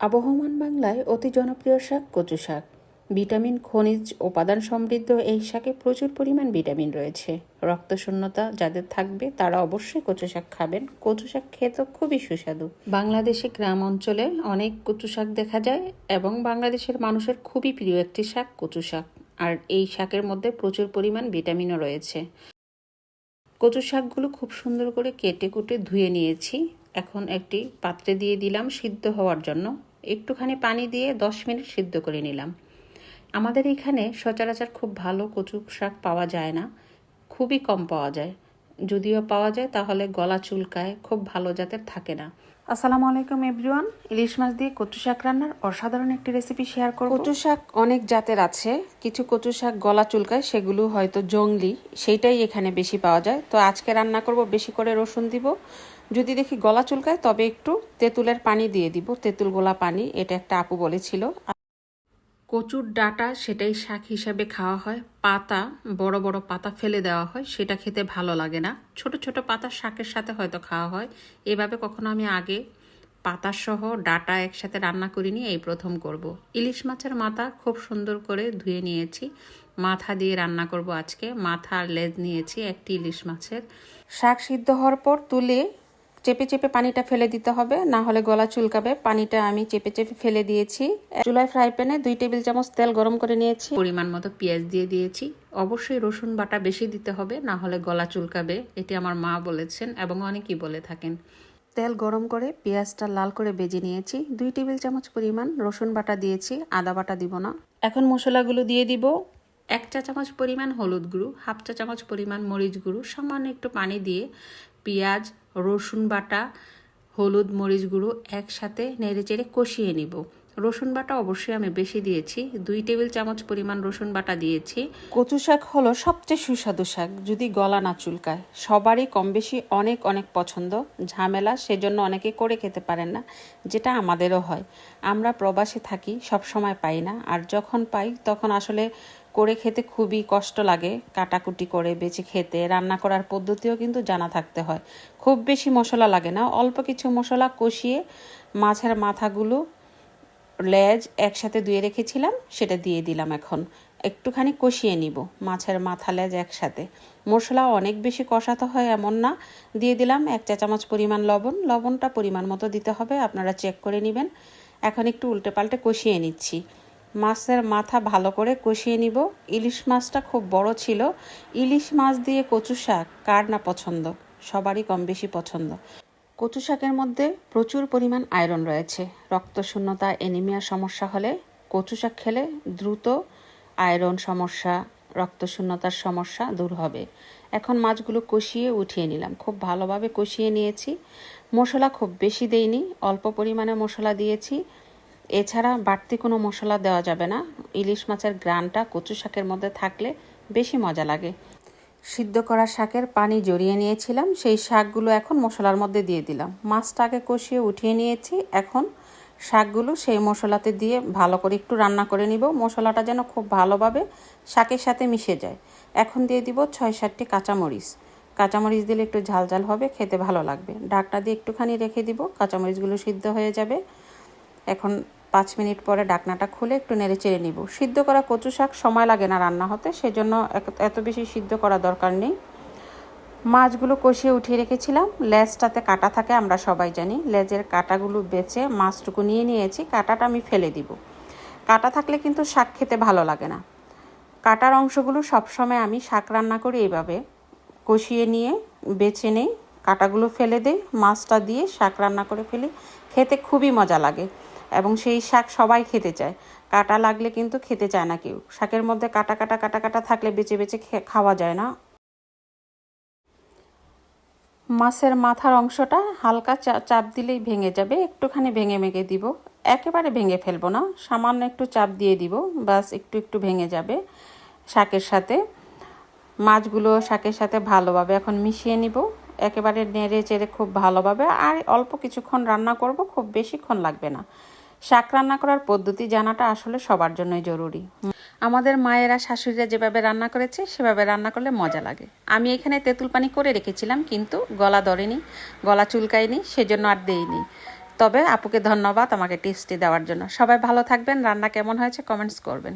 আবহমান বাংলায় অতি জনপ্রিয় শাক, কচু শাক। ভিটামিন, খনিজ, উপাদান সমৃদ্ধ এই শাকে প্রচুর পরিমাণ ভিটামিন রয়েছে। রক্তশূন্যতা যাদের থাকবে, তারা অবশ্যই কচু শাক খাবেন। কচু শাক খেতে খুবই সুস্বাদু। বাংলাদেশে গ্রাম অঞ্চলে অনেক কচু শাক দেখা যায় এবং বাংলাদেশের মানুষের খুবই প্রিয় একটি শাক, কচু শাক। আর এই শাকের মধ্যে প্রচুর পরিমাণ ভিটামিনও রয়েছে। কচু শাকগুলো খুব সুন্দর করে কেটে কুটে ধুয়ে নিয়েছি। এখন একটি পাত্রে দিয়ে দিলাম সিদ্ধ হওয়ার জন্য। একটুখানি পানি দিয়ে দশ মিনিট সিদ্ধ করে নিলাম। আমাদের এখানে সচরাচর খুব ভালো কচু শাক পাওয়া যায় না। খুবই কম পাওয়া যায়। যদিও পাওয়া যায় তাহলে গলা চুলকায় খুব ভালো জাতের থাকে না। আসসালামু আলাইকুম এভরিওয়ান। ইলিশ মাছ দিয়ে কচু শাক রান্নার অসাধারণ একটি রেসিপি শেয়ার করব। কচু শাক অনেক জাতের আছে। কিছু কচু শাক গলা চুলকায় সেগুলো হয়তো জংলি সেইটাই এখানে বেশি পাওয়া যায়। তো আজকে রান্না করব বেশি করে রসুন দিব। যদি দেখি গলা চুলকায়, তবে একটু তেঁতুলের পানি দিয়ে দিব। তেঁতুল গোলা পানি, এটা একটা আপু বলেছিল। কচুর ডাটা সেটাই শাক হিসাবে খাওয়া হয়। পাতা, বড় বড় পাতা ফেলে দেওয়া হয়, সেটা খেতে ভালো লাগে না। ছোট ছোট পাতা শাকের সাথে হয়তো খাওয়া হয়। এভাবে কখনো আমি আগে পাতা সহ ডাটা একসাথে রান্না করিনি, এই প্রথম করব। ইলিশ মাছের মাথা খুব সুন্দর করে ধুয়ে নিয়েছি। মাথা দিয়ে রান্না করব আজকে। মাথা লেজ নিয়েছি একটি ইলিশ মাছের। শাক সিদ্ধ হওয়ার পর তুলে চেপে চেপে পানিটা ফেলে দিতে হবে না হলে গলা চুলকাবে। পানিটা আমি চেপে চেপে ফেলে দিয়েছি। চুলায় ফ্রাই প্যানে দুই টেবিল চামচ তেল গরম করে নিয়েছি। পরিমাণ মতো পেঁয়াজ দিয়ে দিয়েছি। অবশ্যই রসুন বাটা বেশি দিতে হবে না হলে গলা চুলকাবে। এটি আমার মা বলেছেন এবং অনেকেই বলে থাকেন। তেল গরম করে পেঁয়াজটা লাল করে বেজে নিয়েছি। দুই টেবিল চামচ পরিমাণ রসুন বাটা দিয়েছি আদা বাটা দিব না। এখন মশলাগুলো দিয়ে দিব। এক চা চামচ পরিমাণ হলুদ গুঁড়ো হাফ চা চামচ পরিমাণ মরিচ গুঁড়ো সামান্য একটু পানি দিয়ে পেঁয়াজ রসুন বাটা, হলুদ, মরিচ গুঁড়ো একসাথে নেড়ে চেড়ে কষিয়ে নিব। রসুন বাটা অবশ্যই আমি বেশি দিয়েছি। দুই টেবিল চামচ পরিমাণ রসুন বাটা দিয়েছি। কচু শাক হলো সবচেয়ে সুস্বাদু শাক, যদি গলা না চুলকায়। সবারই কম বেশি অনেক অনেক পছন্দ। ঝামেলা সেজন্য অনেকে করে খেতে পারেন না, যেটা আমাদেরও হয়। আমরা প্রবাসে থাকি সব সময় পাই না। আর যখন পাই, তখন আসলে করে খেতে খুবই কষ্ট লাগে, কাটাকুটি করে বেছে খেতে। রান্না করার পদ্ধতিও কিন্তু জানা থাকতে হয়। খুব বেশি মশলা লাগে না, অল্প কিছু মশলা কষিয়ে মাছের মাথাগুলো লেজ একসাথে ধুয়ে রেখেছিলাম, সেটা দিয়ে দিলাম এখন। একটুখানি কষিয়ে নিব, মাছের মাথা লেজ একসাথে। মশলা অনেক বেশি কষাতে হয় এমন না। দিয়ে দিলাম এক চা চামচ পরিমাণ লবণ। লবণটা পরিমাণ মতো দিতে হবে, আপনারা চেক করে নেবেন। এখন একটু উল্টে পাল্টে কষিয়ে নিচ্ছি। মাছের মাথা ভালো করে কষিয়ে নিব। ইলিশ মাছটা খুব বড় ছিল। ইলিশ মাছ দিয়ে কচু শাক কার না পছন্দ? সবারই কম বেশি পছন্দ। কচু শাকের মধ্যে প্রচুর পরিমাণ আয়রন রয়েছে। রক্তশূন্যতা এনিমিয়া সমস্যা হলে কচু শাক খেলে দ্রুত আয়রন সমস্যা রক্তশূন্যতার সমস্যা দূর হবে। এখন মাছগুলো কষিয়ে উঠিয়ে নিলাম। খুব ভালোভাবে কষিয়ে নিয়েছি। মশলা খুব বেশি দেইনি। অল্প পরিমাণে মশলা দিয়েছি। এছাড়া বাড়তি কোনো মশলা দেওয়া যাবে না। ইলিশ মাছের গ্রানটা কচু শাকের মধ্যে থাকলে বেশি মজা লাগে। সিদ্ধ করা শাকের পানি জড়িয়ে নিয়েছিলাম, সেই শাকগুলো এখন মশলার মধ্যে দিয়ে দিলাম। মাছটা আগে কষিয়ে উঠিয়ে নিয়েছি, এখন শাকগুলো সেই মশলাতে দিয়ে ভালো করে একটু রান্না করে নিব। মশলাটা যেন খুব ভালোভাবে শাকের সাথে মিশে যায়। এখন দিয়ে দিব ছয় সাতটি কাঁচামরিচ। কাঁচামরিচ দিলে একটু ঝাল ঝাল হবে, খেতে ভালো লাগবে। ডাকটা দিয়ে একটুখানি রেখে দিব, কাঁচামরিচগুলো সিদ্ধ হয়ে যাবে। এখন পাঁচ মিনিট পরে ডাকনাটা খুলে একটু নেড়ে চেড়ে নিব। সিদ্ধ করা কচু শাক সময় লাগে না রান্না হতে, সেজন্য এত বেশি সিদ্ধ করা দরকার নেই। মাছগুলো কষিয়ে উঠিয়ে রেখেছিলাম। লেজটাতে কাটা থাকে, আমরা সবাই জানি। লেজের কাটাগুলো বেছে মাছটুকু নিয়ে নিয়েছি, কাটাটা আমি ফেলে দিব। কাটা থাকলে কিন্তু শাক খেতে ভালো লাগে না। কাটার অংশগুলো সবসময় আমি শাক রান্না করি এইভাবে। কষিয়ে নিয়ে, বেছে নেই, কাটাগুলো ফেলে দেই, মাছটা দিয়ে শাক রান্না করে ফেলি। খেতে খুবই মজা লাগে। এবং সেই শাক সবাই খেতে চায়। কাটা লাগলে কিন্তু খেতে চায় না কেউ। শাকের মধ্যে কাটা কাটা কাটা কাটা থাকলে বেছে বেছে খাওয়া যায় না। মাছের মাথার অংশটা হালকা চাপ দিলেই ভেঙে যাবে। একটুখানি ভেঙে ভেঙে দিব। একেবারে ভেঙে ফেলব না। সামান্য একটু চাপ দিয়ে দিব। বাস একটু একটু ভেঙে যাবে শাকের সাথে। মাছগুলো শাকের সাথে ভালোভাবে এখন মিশিয়ে নিব। একেবারে নেড়ে চেড়ে খুব ভালোভাবে। আর অল্প কিছুক্ষণ রান্না করব, খুব বেশিক্ষণ লাগবে না। শাক রান্না করার পদ্ধতি জানাটা আসলে সবার জন্যই জরুরি। আমাদের মায়েরা, শাশুড়িরা যেভাবে রান্না করেছে, সেভাবে রান্না করলে মজা লাগে। আমি এখানে তেঁতুল পানি করে রেখেছিলাম, কিন্তু গলা ধরেনি, গলা চুলকায়নি, সেজন্য আর দেইনি। তবে আপুকে ধন্যবাদ আমাকে টিপসটি দেওয়ার জন্য। সবাই ভালো থাকবেন, রান্না কেমন হয়েছে কমেন্টস করবেন।